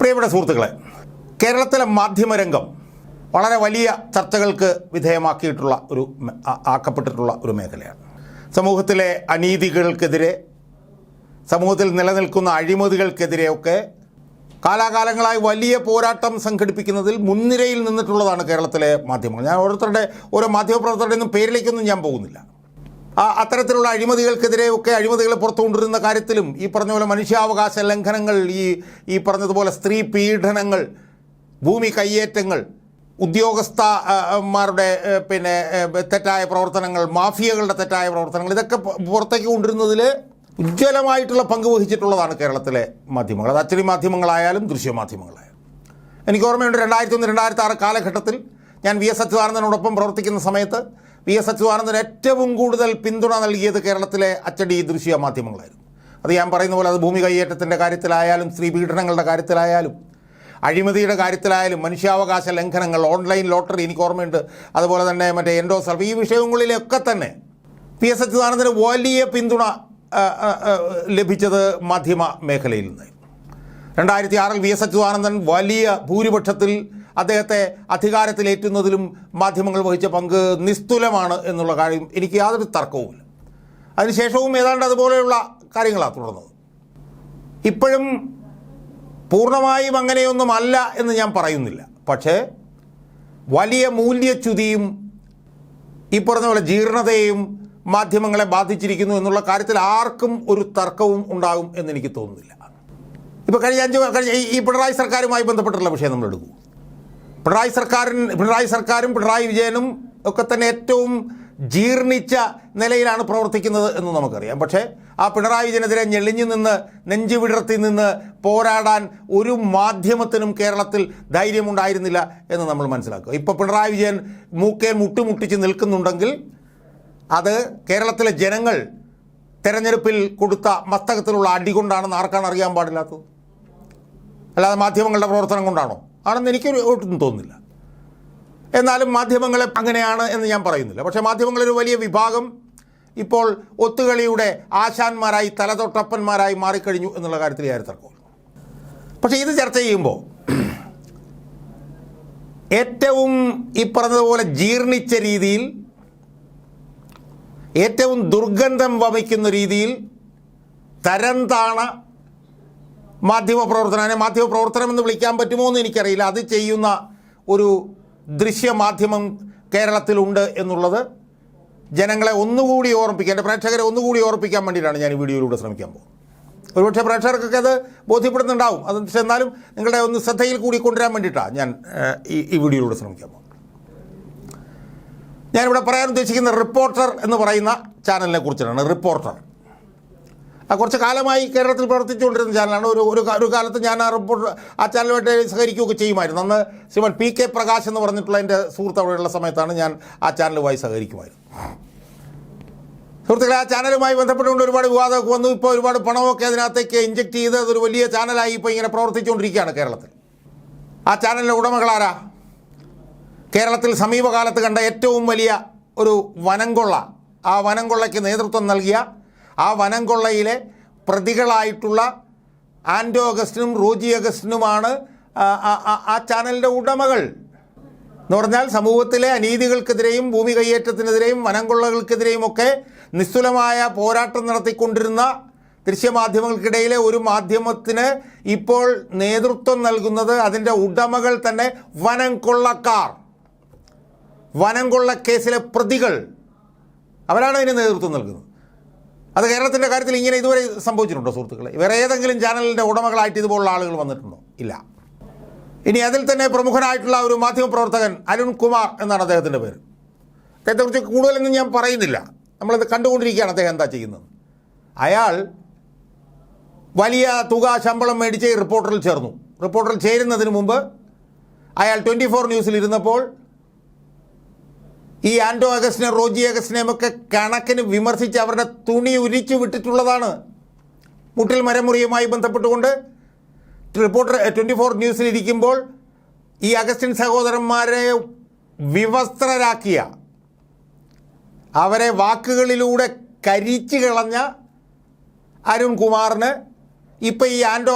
പ്രിയപ്പെട്ട സുഹൃത്തുക്കളെ കേരളത്തിലെ മാധ്യമരംഗം വളരെ വലിയ ചർച്ചകൾക്ക് വിധേയമാക്കിയിട്ടുള്ള ഒരു ആക്കപ്പെട്ടിട്ടുള്ള ഒരു മേഖലയാണ്. സമൂഹത്തിലെ അനീതികൾക്കെതിരെ സമൂഹത്തിൽ നിലനിൽക്കുന്ന അഴിമതികൾക്കെതിരെയൊക്കെ കാലാകാലങ്ങളായി വലിയ പോരാട്ടം സംഘടിപ്പിക്കുന്നതിൽ മുൻനിരയിൽ നിന്നിട്ടുള്ളതാണ് കേരളത്തിലെ മാധ്യമങ്ങൾ. ഞാൻ ഓരോരുത്തരുടെ ഓരോ മാധ്യമപ്രവർത്തകരുടെ ഒന്നും പേരിലേക്കൊന്നും ഞാൻ പോകുന്നില്ല. അത്തരത്തിലുള്ള അഴിമതികൾക്കെതിരെ ഒക്കെ അഴിമതികളെ പുറത്തു കൊണ്ടുവരുന്ന കാര്യത്തിലും ഈ പറഞ്ഞ പോലെ മനുഷ്യാവകാശ ലംഘനങ്ങൾ ഈ ഈ പറഞ്ഞതുപോലെ സ്ത്രീ പീഡനങ്ങൾ ഭൂമി കയ്യേറ്റങ്ങൾ ഉദ്യോഗസ്ഥമാരുടെ പിന്നെ തെറ്റായ പ്രവർത്തനങ്ങൾ മാഫിയകളുടെ തെറ്റായ പ്രവർത്തനങ്ങൾ ഇതൊക്കെ പുറത്തേക്ക് കൊണ്ടുവരുന്നതിൽ ഉജ്ജ്വലമായിട്ടുള്ള പങ്ക് വഹിച്ചിട്ടുള്ളതാണ് കേരളത്തിലെ മാധ്യമങ്ങൾ. അത് അച്ചടി മാധ്യമങ്ങളായാലും ദൃശ്യമാധ്യമങ്ങളായാലും എനിക്ക് ഓർമ്മയുണ്ട് രണ്ടായിരത്തി ഒന്ന് രണ്ടായിരത്തി ആറ് കാലഘട്ടത്തിൽ ഞാൻ വി എസ് അച്യുതാനന്ദനോടൊപ്പം പ്രവർത്തിക്കുന്ന സമയത്ത് വി എസ് അച്യുതാനന്ദൻ ഏറ്റവും കൂടുതൽ പിന്തുണ നൽകിയത് കേരളത്തിലെ അച്ചടി ദൃശ്യ മാധ്യമങ്ങളായിരുന്നു. അത് ഞാൻ പറയുന്ന പോലെ അത് ഭൂമി കയ്യേറ്റത്തിന്റെ കാര്യത്തിലായാലും സ്ത്രീ പീഡനങ്ങളുടെ കാര്യത്തിലായാലും അഴിമതിയുടെ കാര്യത്തിലായാലും മനുഷ്യാവകാശ ലംഘനങ്ങൾ ഓൺലൈൻ ലോട്ടറി എനിക്ക് ഓർമ്മയുണ്ട്. അതുപോലെ തന്നെ മറ്റേ എൻഡോ സർവ് ഈ വിഷയങ്ങളിലൊക്കെ തന്നെ പി എസ് അച്യുതാനന്ദന് വലിയ പിന്തുണ ലഭിച്ചത് മാധ്യമ മേഖലയിൽ നിന്ന് രണ്ടായിരത്തി ആറിൽ വി എസ് അച്യുതാനന്ദൻ വലിയ ഭൂരിപക്ഷത്തിൽ അദ്ദേഹത്തെ അധികാരത്തിലേറ്റുന്നതിലും മാധ്യമങ്ങൾ വഹിച്ച പങ്ക് നിസ്തുലമാണ് എന്നുള്ള കാര്യം എനിക്ക് യാതൊരു തർക്കവുമില്ല. അതിനുശേഷവും ഏതാണ്ട് അതുപോലെയുള്ള കാര്യങ്ങളാണ് തുടർന്നത്. ഇപ്പോഴും പൂർണമായും അങ്ങനെയൊന്നും അല്ല എന്ന് ഞാൻ പറയുന്നില്ല. പക്ഷേ വലിയ മൂല്യച്യുതിയും ഈ പറഞ്ഞ പോലെ ജീർണതയും മാധ്യമങ്ങളെ ബാധിച്ചിരിക്കുന്നു എന്നുള്ള കാര്യത്തിൽ ആർക്കും ഒരു തർക്കവും ഉണ്ടാകും എന്നെനിക്ക് തോന്നുന്നില്ല. ഇപ്പോൾ കഴിഞ്ഞ അഞ്ച് കഴിഞ്ഞ ഈ പിണറായി സർക്കാരുമായി ബന്ധപ്പെട്ടുള്ള വിഷയം നമ്മൾ എടുക്കൂ. പിണറായി സർക്കാരിൻ പിണറായി സർക്കാരും പിണറായി വിജയനും ഒക്കെ തന്നെ ഏറ്റവും ജീർണിച്ച നിലയിലാണ് പ്രവർത്തിക്കുന്നത് എന്ന് നമുക്കറിയാം. പക്ഷേ ആ പിണറായി വിജയനെതിരെ ഞെളിഞ്ഞു നിന്ന് നെഞ്ചു വിടർത്തി നിന്ന് പോരാടാൻ ഒരു മാധ്യമത്തിനും കേരളത്തിൽ ധൈര്യമുണ്ടായിരുന്നില്ല എന്ന് നമ്മൾ മനസ്സിലാക്കുക. ഇപ്പോൾ പിണറായി വിജയൻ മൂക്കേ മുട്ടുമുട്ടിച്ച് നിൽക്കുന്നുണ്ടെങ്കിൽ അത് കേരളത്തിലെ ജനങ്ങൾ തെരഞ്ഞെടുപ്പിൽ കൊടുത്ത മസ്തകത്തിലുള്ള അടി കൊണ്ടാണെന്ന് ആർക്കാണ് അറിയാൻ പാടില്ലാത്തത്? അല്ലാതെ മാധ്യമങ്ങളുടെ പ്രവർത്തനം കൊണ്ടാണോ? ആണെന്ന് എനിക്കൊരു ഒട്ടും തോന്നുന്നില്ല. എന്നാലും മാധ്യമങ്ങളെ അങ്ങനെയാണ് എന്ന് ഞാൻ പറയുന്നില്ല. പക്ഷേ മാധ്യമങ്ങളൊരു വലിയ വിഭാഗം ഇപ്പോൾ ഒത്തുകളിയുടെ ആശാന്മാരായി തലതൊട്ടപ്പന്മാരായി മാറിക്കഴിഞ്ഞു എന്നുള്ള കാര്യത്തിൽ ഞാൻ തർക്കമില്ല പക്ഷേ ഇത് ചർച്ച ചെയ്യുമ്പോൾ ഏറ്റവും ഈ പറഞ്ഞതുപോലെ ജീർണിച്ച രീതിയിൽ ഏറ്റവും ദുർഗന്ധം വമിക്കുന്ന രീതിയിൽ തരം താണ മാധ്യമപ്രവർത്തനം മാധ്യമപ്രവർത്തനം എന്ന് വിളിക്കാൻ പറ്റുമോ എന്ന് എനിക്കറിയില്ല. അത് ചെയ്യുന്ന ഒരു ദൃശ്യമാധ്യമം കേരളത്തിലുണ്ട് എന്നുള്ളത് ജനങ്ങളെ ഒന്നുകൂടി ഓർമ്മിപ്പിക്കാൻ എന്റെ പ്രേക്ഷകരെ ഒന്നുകൂടി ഓർമ്മിപ്പിക്കാൻ വേണ്ടിയിട്ടാണ് ഞാൻ ഈ വീഡിയോയിലൂടെ ശ്രമിക്കാൻ പോകുന്നത്. ഒരുപക്ഷെ പ്രേക്ഷകർക്കൊക്കെ അത് ബോധ്യപ്പെടുന്നുണ്ടാവും. അത് എന്നാലും നിങ്ങളുടെ ഒന്ന് ശ്രദ്ധയിൽ കൂടി കൊണ്ടുവരാൻ വേണ്ടിയിട്ടാണ് ഞാൻ ഈ ഈ വീഡിയോയിലൂടെ ശ്രമിക്കാൻ പോകുന്നത്. ഞാനിവിടെ പറയാൻ ഉദ്ദേശിക്കുന്ന റിപ്പോർട്ടർ എന്ന് പറയുന്ന ചാനലിനെ കുറിച്ചിട്ടാണ് റിപ്പോർട്ടർ. കുറച്ച് കാലമായി കേരളത്തിൽ പ്രവർത്തിച്ചുകൊണ്ടിരുന്ന ചാനലാണ്. ഒരു ഒരു ഒരു കാലത്ത് ഞാൻ ആ റിപ്പോർട്ട് ആ ചാനലുമായിട്ട് സഹകരിക്കുകയൊക്കെ ചെയ്യുമായിരുന്നു. അന്ന് ശ്രീമൻ പി കെ പ്രകാശ് എന്ന് പറഞ്ഞിട്ടുള്ള എന്റെ സുഹൃത്ത് അവിടെയുള്ള സമയത്താണ് ഞാൻ ആ ചാനലുമായി സഹകരിക്കുമായിരുന്നു. സുഹൃത്തുക്കളെ ആ ചാനലുമായി ബന്ധപ്പെട്ടുകൊണ്ട് ഒരുപാട് വിവാദമൊക്കെ വന്നു. ഇപ്പോൾ ഒരുപാട് പണമൊക്കെ അതിനകത്തേക്ക് ഇഞ്ചെക്ട് ചെയ്ത് അതൊരു വലിയ ചാനലായി ഇപ്പോൾ ഇങ്ങനെ പ്രവർത്തിച്ചുകൊണ്ടിരിക്കുകയാണ് കേരളത്തിൽ. ആ ചാനലിന്റെ ഉടമകളാരാ കേരളത്തിൽ സമീപകാലത്ത് കണ്ട ഏറ്റവും വലിയ ഒരു വനംകൊള്ള ആ വനംകൊള്ളയ്ക്ക് നേതൃത്വം നൽകിയ ആ വനം കൊള്ളയിലെ പ്രതികളായിട്ടുള്ള ആൻഡോ അഗസ്റ്റിനും റോജി അഗസ്റ്റിനുമാണ് ആ- ചാനലിന്റെ ഉടമകൾ. എന്ന് പറഞ്ഞാൽ സമൂഹത്തിലെ അനീതികൾക്കെതിരെയും ഭൂമി കയ്യേറ്റത്തിനെതിരെയും വനംകൊള്ളകൾക്കെതിരെയും ഒക്കെ നിസ്തുലമായ പോരാട്ടം നടത്തിക്കൊണ്ടിരുന്ന ദൃശ്യമാധ്യമങ്ങൾക്കിടയിലെ ഒരു മാധ്യമത്തിന് ഇപ്പോൾ നേതൃത്വം നൽകുന്നത് അതിന്റെ ഉടമകൾ തന്നെ വനം കൊള്ളക്കാർ. വനം കൊള്ള കേസിലെ പ്രതികൾ. അവരാണ് അതിന് നേതൃത്വം നൽകുന്നത്. അത് കേരളത്തിന്റെ കാര്യത്തിൽ ഇങ്ങനെ ഇതുവരെ സംഭവിച്ചിട്ടുണ്ടോ സുഹൃത്തുക്കളെ? വേറെ ഏതെങ്കിലും ചാനലിന്റെ ഉടമകളായിട്ട് ഇതുപോലുള്ള ആളുകൾ വന്നിട്ടുണ്ടോ? ഇല്ല. ഇനി അതിൽ തന്നെ പ്രമുഖനായിട്ടുള്ള ഒരു മാധ്യമപ്രവർത്തകൻ അരുൺ കുമാർ എന്നാണ് അദ്ദേഹത്തിന്റെ പേര്. അദ്ദേഹത്തെക്കുറിച്ച് കൂടുതലൊന്നും ഞാൻ പറയുന്നില്ല. നമ്മളത് കണ്ടുകൊണ്ടിരിക്കുകയാണ് അദ്ദേഹം എന്താ ചെയ്യുന്നത്. അയാൾ വലിയ തുക ശമ്പളം മേടിച്ച് റിപ്പോർട്ടറിൽ ചേർന്നു. റിപ്പോർട്ടറിൽ ചേരുന്നതിന് മുമ്പ് അയാൾ ട്വന്റി ഫോർ ന്യൂസിൽ ഇരുന്നപ്പോൾ ഈ ആൻഡോ അഗസ്റ്റിനെ റോജി അഗസ്റ്റിനെയും ഒക്കെ കണക്കിന് വിമർശിച്ച് അവരുടെ തുണി ഉരിച്ചു വിട്ടിട്ടുള്ളതാണ്. മുട്ടിൽ മരമുറിയുമായി ബന്ധപ്പെട്ടുകൊണ്ട് റിപ്പോർട്ടർ ട്വന്റി ഫോർ ന്യൂസിലിരിക്കുമ്പോൾ ഈ അഗസ്റ്റിൻ സഹോദരന്മാരെ വിവസ്ത്രരാക്കിയ അവരെ വാക്കുകളിലൂടെ കരിച്ചു കളഞ്ഞ അരുൺ കുമാറിന് ഇപ്പം ഈ ആൻഡോ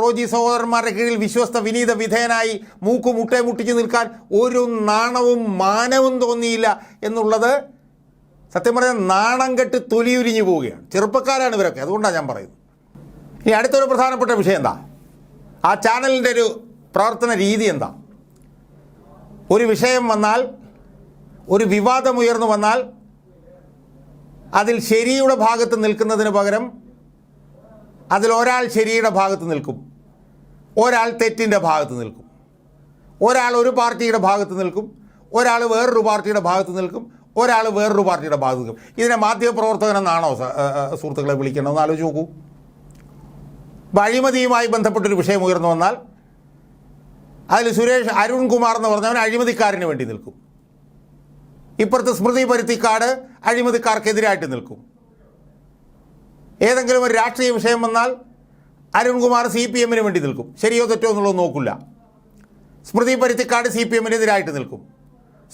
റോജി സഹോദരന്മാരുടെ കീഴിൽ വിശ്വസ്ത വിനീത വിധേയനായി മൂക്കു മുട്ടേ മുട്ടിച്ച് നിൽക്കാൻ ഒരു നാണവും മാനവും തോന്നിയില്ല എന്നുള്ളത് സത്യം പറഞ്ഞാൽ നാണം കെട്ട് തൊലിയുരിഞ്ഞു പോവുകയാണ്. ചെറുപ്പക്കാരാണ് ഇവരൊക്കെ അതുകൊണ്ടാണ് ഞാൻ പറയുന്നത്. ഇനി അടുത്തൊരു പ്രധാനപ്പെട്ട വിഷയം എന്താ? ആ ചാനലിന്റെ ഒരു പ്രവർത്തന രീതി എന്താ? ഒരു വിഷയം വന്നാൽ ഒരു വിവാദം ഉയർന്നു വന്നാൽ അതിൽ ശരിയുടെ ഭാഗത്ത് നിൽക്കുന്നതിന് പകരം അതിൽ ഒരാൾ ശരിയുടെ ഭാഗത്ത് നിൽക്കും. ഒരാൾ തെറ്റിന്റെ ഭാഗത്ത് നിൽക്കും. ഒരാൾ ഒരു പാർട്ടിയുടെ ഭാഗത്ത് നിൽക്കും. ഒരാൾ വേറൊരു പാർട്ടിയുടെ ഭാഗത്ത് നിൽക്കും. ഒരാൾ വേറൊരു പാർട്ടിയുടെ ഭാഗത്ത് നിൽക്കും. ഇതിനെ മാധ്യമപ്രവർത്തകനെന്നാണോ സുഹൃത്തുക്കളെ വിളിക്കേണ്ടതെന്ന് ആലോചിച്ച് നോക്കൂ. അഴിമതിയുമായി ബന്ധപ്പെട്ടൊരു വിഷയം ഉയർന്നു വന്നാൽ അതിൽ സുരേഷ് അരുൺകുമാർ എന്ന് പറഞ്ഞവൻ അഴിമതിക്കാരന് വേണ്ടി നിൽക്കും. ഇപ്പുറത്ത് സ്മൃതി പരുത്തിക്കാട് അഴിമതിക്കാർക്കെതിരായിട്ട് നിൽക്കും. ഏതെങ്കിലും ഒരു രാഷ്ട്രീയ വിഷയം വന്നാൽ അരുൺകുമാർ സി പി എമ്മിന് വേണ്ടി നിൽക്കും. ശരിയോ തെറ്റോ എന്നുള്ളത് നോക്കില്ല സ്മൃതി പരുത്തിക്കാട് സി പി എമ്മിനെതിരായിട്ട് നിൽക്കും.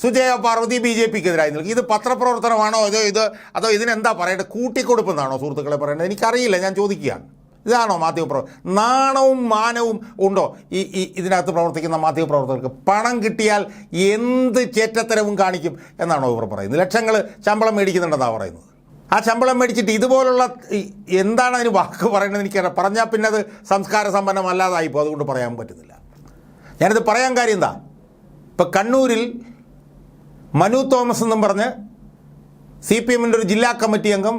സുജയ പാർവതി ബി ജെ പിക്ക് എതിരായി നിൽക്കും. ഇത് പത്രപ്രവർത്തനമാണോ? അതോ ഇത് അതോ ഇതിനെന്താ പറയേണ്ടത്? കൂട്ടിക്കൊടുപ്പെന്നാണോ സുഹൃത്തുക്കളെ പറയേണ്ടത്? എനിക്കറിയില്ല. ഞാൻ ചോദിക്കുകയാണ്. ഇതാണോ മാധ്യമപ്രവർത്തനം നാണവും മാനവും ഉണ്ടോ? ഈ ഈ ഇതിനകത്ത് പ്രവർത്തിക്കുന്ന മാധ്യമപ്രവർത്തകർക്ക് പണം കിട്ടിയാൽ എന്ത് ചേറ്റത്തരവും കാണിക്കും എന്നാണോ ഇവർ പറയുന്നത്? ലക്ഷങ്ങൾ ശമ്പളം മേടിക്കുന്നുണ്ടെന്നാണ് പറയുന്നത്. ആ ശമ്പളം മേടിച്ചിട്ട് ഇതുപോലുള്ള എന്താണ് അതിന് വാക്ക് പറയുന്നത് എനിക്കറിയാം. പറഞ്ഞാൽ പിന്നെ അത് സംസ്കാര സമ്പന്നമല്ലാതായിപ്പോൾ അതുകൊണ്ട് പറയാൻ പറ്റുന്നില്ല. ഞാനിത് പറയാൻ കാര്യം എന്താ? ഇപ്പം കണ്ണൂരിൽ മനു തോമസ് എന്നും പറഞ്ഞ് സി പി എമ്മിന്റെ ഒരു ജില്ലാ കമ്മിറ്റി അംഗം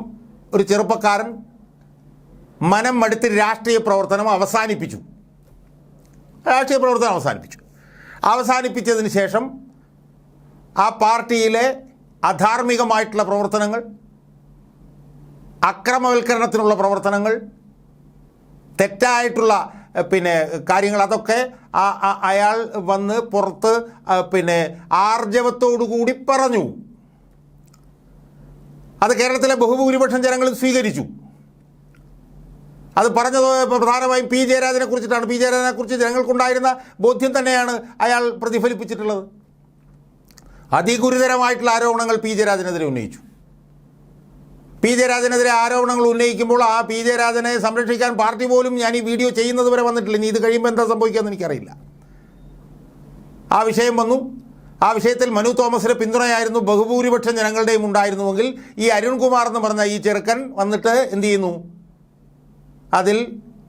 ഒരു ചെറുപ്പക്കാരൻ മനം മടുത്ത് രാഷ്ട്രീയ പ്രവർത്തനം അവസാനിപ്പിച്ചു. രാഷ്ട്രീയ പ്രവർത്തനം അവസാനിപ്പിച്ചു. അവസാനിപ്പിച്ചതിന് ശേഷം ആ പാർട്ടിയിലെ അധാർമികമായിട്ടുള്ള പ്രവർത്തനങ്ങൾ അക്രമവൽക്കരണത്തിനുള്ള പ്രവർത്തനങ്ങൾ തെറ്റായിട്ടുള്ള പിന്നെ കാര്യങ്ങൾ അതൊക്കെ അയാൾ വന്ന് പുറത്ത് പിന്നെ ആർജവത്തോടു കൂടി പറഞ്ഞു. അത് കേരളത്തിലെ ബഹുഭൂരിപക്ഷം ജനങ്ങളും സ്വീകരിച്ചു. അത് പറഞ്ഞത് പ്രധാനമായും പി ജയരാജനെ കുറിച്ചിട്ടാണ്. പി ജയരാജനെ കുറിച്ച് ജനങ്ങൾക്കുണ്ടായിരുന്ന ബോധ്യം തന്നെയാണ് അയാൾ പ്രതിഫലിപ്പിച്ചിട്ടുള്ളത്. അതിഗുരുതരമായിട്ടുള്ള ആരോപണങ്ങൾ പി ജയരാജനെതിരെ ഉന്നയിച്ചു. പി ജയരാജനെതിരെ ആരോപണങ്ങൾ ഉന്നയിക്കുമ്പോൾ ആ പി ജയരാജനെ സംരക്ഷിക്കാൻ പാർട്ടി പോലും ഞാൻ ഈ വീഡിയോ ചെയ്യുന്നത് വരെ വന്നിട്ടില്ല. ഇനി ഇത് കഴിയുമ്പോൾ എന്താ സംഭവിക്കാമെന്ന് എനിക്കറിയില്ല. ആ വിഷയം വന്നു. ആ വിഷയത്തിൽ മനു തോമസിന് പിന്തുണയായിരുന്നു ബഹുഭൂരിപക്ഷം ജനങ്ങളുടെയും ഉണ്ടായിരുന്നുവെങ്കിൽ ഈ അരുൺകുമാർ എന്ന് പറഞ്ഞ ഈ ചെറുക്കൻ വന്നിട്ട് എന്തു ചെയ്യുന്നു? അതിൽ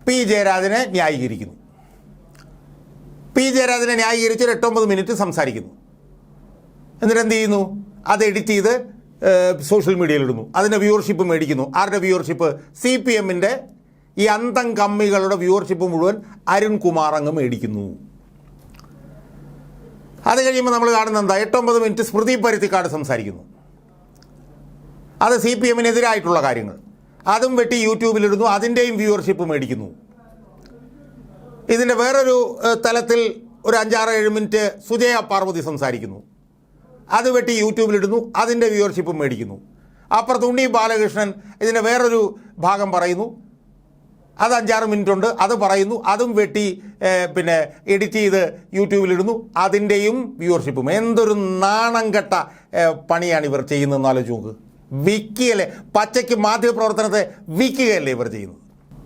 പി ജയരാജനെ ന്യായീകരിക്കുന്നു. പി ജയരാജനെ ന്യായീകരിച്ച് ഒരു എട്ടൊമ്പത് മിനിറ്റ് സംസാരിക്കുന്നു. എന്നിട്ട് എന്ത് ചെയ്യുന്നു? അത് എഡിറ്റ് ചെയ്ത് സോഷ്യൽ മീഡിയയിൽ ഇടുന്നു അതിന്റെ വ്യൂവർഷിപ്പ് മേടിക്കുന്നു. ആരുടെ വ്യൂവർഷിപ്പ് സി പി എമ്മിന്റെ ഈ അന്തം കമ്മികളുടെ വ്യൂവർഷിപ്പ് മുഴുവൻ അരുൺകുമാർ അങ്ങ് മേടിക്കുന്നു. അത് കഴിയുമ്പോൾ നമ്മൾ കാണുന്ന എന്താ? എട്ടൊമ്പത് മിനിറ്റ് സ്മൃതി പരുത്തിക്കാട് സംസാരിക്കുന്നു. അത് സി പി എമ്മിനെതിരായിട്ടുള്ള കാര്യങ്ങൾ. അതും വെട്ടി യൂട്യൂബിലിടുന്നു. അതിന്റെയും വ്യൂവർഷിപ്പ് മേടിക്കുന്നു. ഇതിന്റെ വേറൊരു തലത്തിൽ ഒരു അഞ്ചാറ് ഏഴ് മിനിറ്റ് സുജയ പാർവതി സംസാരിക്കുന്നു. അത് വെട്ടി യൂട്യൂബിലിടുന്നു അതിന്റെ വ്യൂവർഷിപ്പ് മേടിക്കുന്നു. അപ്പുറത്ത് ഉണ്ണി ബാലകൃഷ്ണൻ ഇതിന്റെ വേറൊരു ഭാഗം പറയുന്നു. അത് അഞ്ചാറ് മിനിറ്റ് ഉണ്ട് അത് പറയുന്നു അതും വെട്ടി പിന്നെ എഡിറ്റ് ചെയ്ത് യൂട്യൂബിലിടുന്നു. അതിന്റെയും വ്യൂവർഷിപ്പും എന്തൊരു നാണം കെട്ട പണിയാണ് ഇവർ ചെയ്യുന്നതെന്ന് ആലോചിച്ച് നോക്ക്. വിൽക്കുകയല്ലേ പച്ചയ്ക്ക് മാധ്യമപ്രവർത്തനത്തെ വിൽക്കുകയല്ലേ ഇവർ ചെയ്യുന്നത്.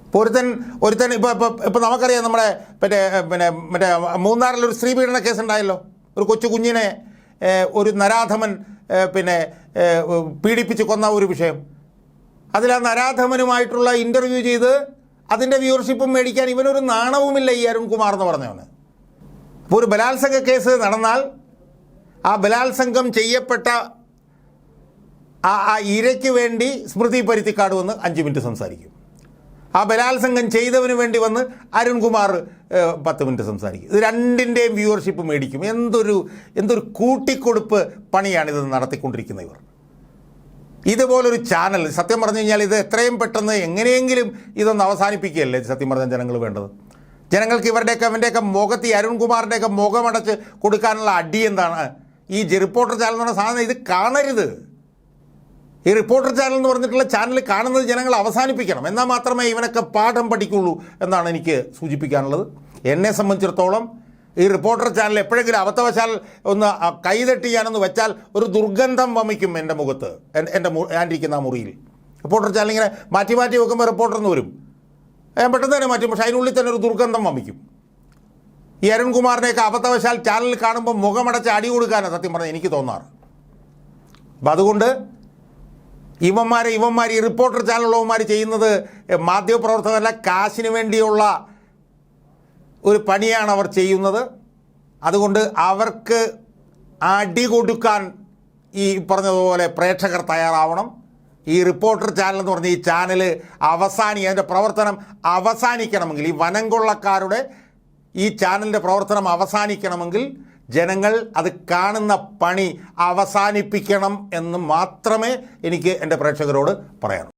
ഇപ്പോൾ ഒരുത്തൻ ഒരുത്തൻ ഇപ്പോൾ ഇപ്പോൾ ഇപ്പോൾ നമുക്കറിയാം നമ്മുടെ പിന്നെ പിന്നെ മറ്റേ മൂന്നാറിലൊരു സ്ത്രീ പീഡന കേസ് ഉണ്ടായല്ലോ ഒരു കൊച്ചു കുഞ്ഞിനെ ഒരു നരാധമൻ പിന്നെ പീഡിപ്പിച്ച് കൊന്ന ഒരു വിഷയം. അതിൽ ആ നരാധമനുമായിട്ടുള്ള ഇന്റർവ്യൂ ചെയ്ത് അതിന്റെ വ്യൂവർഷിപ്പും മേടിക്കാൻ ഇവനൊരു നാണവുമില്ല ഈ അരുൺകുമാർ എന്ന് പറഞ്ഞവന്. അപ്പോൾ ഒരു ബലാത്സംഗ കേസ് നടന്നാൽ ആ ബലാത്സംഗം ചെയ്യപ്പെട്ട ആ ആ ഇരയ്ക്ക് വേണ്ടി സ്മൃതി പരുത്തിക്കാടുമെന്ന് അഞ്ച് മിനിറ്റ് സംസാരിക്കും. ആ ബലാത്സംഗം ചെയ്തവന് വേണ്ടി വന്ന് അരുൺകുമാർ പത്ത് മിനിറ്റ് സംസാരിക്കും. ഇത് രണ്ടിന്റെയും വ്യൂവർഷിപ്പ് മേടിക്കും. എന്തൊരു എന്തൊരു കൂട്ടിക്കൊടുപ്പ് പണിയാണിത് നടത്തിക്കൊണ്ടിരിക്കുന്ന ഇവർ. ഇതുപോലൊരു ചാനൽ സത്യം പറഞ്ഞു കഴിഞ്ഞാൽ ഇത് എത്രയും പെട്ടെന്ന് എങ്ങനെയെങ്കിലും ഇതൊന്ന് അവസാനിപ്പിക്കുകയല്ലേ സത്യം പറഞ്ഞ ജനങ്ങൾ വേണ്ടത്? ജനങ്ങൾക്ക് ഇവരുടെയൊക്കെ അവന്റെയൊക്കെ മുഖത്ത് ഈ അരുൺകുമാറിന്റെയൊക്കെ മുഖമടച്ച് കൊടുക്കാനുള്ള അടി എന്താണ്? ഈ റിപ്പോർട്ടർ ചാനൽ എന്ന് പറഞ്ഞ സാധനം ഇത് കാണരുത്. ഈ റിപ്പോർട്ടർ ചാനൽ എന്ന് പറഞ്ഞിട്ടുള്ള ചാനൽ കാണുന്നത് ജനങ്ങൾ അവസാനിപ്പിക്കണം. എന്നാൽ മാത്രമേ ഇവനൊക്കെ പാഠം പഠിക്കുള്ളൂ എന്നാണ് എനിക്ക് സൂചിപ്പിക്കാനുള്ളത്. എന്നെ സംബന്ധിച്ചിടത്തോളം ഈ റിപ്പോർട്ടർ ചാനൽ എപ്പോഴെങ്കിലും അബദ്ധവശാൽ ഒന്ന് കൈതട്ടി ഞാനൊന്ന് വെച്ചാൽ ഒരു ദുർഗന്ധം വമിക്കും എന്റെ മുഖത്ത് എന്റെ ആ മുറിയിൽ. റിപ്പോർട്ടർ ചാനൽ ഇങ്ങനെ മാറ്റി മാറ്റി വെക്കുമ്പോൾ റിപ്പോർട്ടർ എന്ന് വരും. ഞാൻ പെട്ടെന്ന് തന്നെ മാറ്റും പക്ഷേ അതിനുള്ളിൽ തന്നെ ഒരു ദുർഗന്ധം വമിക്കും. ഈ അരുൺകുമാറിനെയൊക്കെ അബദ്ധവശാൽ ചാനൽ കാണുമ്പോൾ മുഖമടച്ച് അടി കൊടുക്കാനാണ് സത്യം പറഞ്ഞാൽ എനിക്ക് തോന്നാറ്. അപ്പം അതുകൊണ്ട് ഇവന്മാരെ ഇവന്മാർ ഈ റിപ്പോർട്ടർ ചാനലുള്ളവന്മാർ ചെയ്യുന്നത് മാധ്യമപ്രവർത്തകരല്ല കാശിന് വേണ്ടിയുള്ള ഒരു പണിയാണ് അവർ ചെയ്യുന്നത്. അതുകൊണ്ട് അവർക്ക് അടി കൊടുക്കാൻ ഈ പറഞ്ഞതുപോലെ പ്രേക്ഷകർ തയ്യാറാവണം. ഈ റിപ്പോർട്ടർ ചാനൽ എന്ന് പറഞ്ഞ ഈ ചാനൽ അവസാനി അതിന്റെ പ്രവർത്തനം അവസാനിക്കണമെങ്കിൽ ഈ വനം കൊള്ളക്കാരുടെ ഈ ചാനലിന്റെ പ്രവർത്തനം അവസാനിക്കണമെങ്കിൽ ജനങ്ങൾ അത് കാണുന്ന പണി അവസാനിപ്പിക്കണം എന്ന് മാത്രമേ എനിക്ക് എന്റെ പ്രേക്ഷകരോട് പറയാനുള്ളൂ.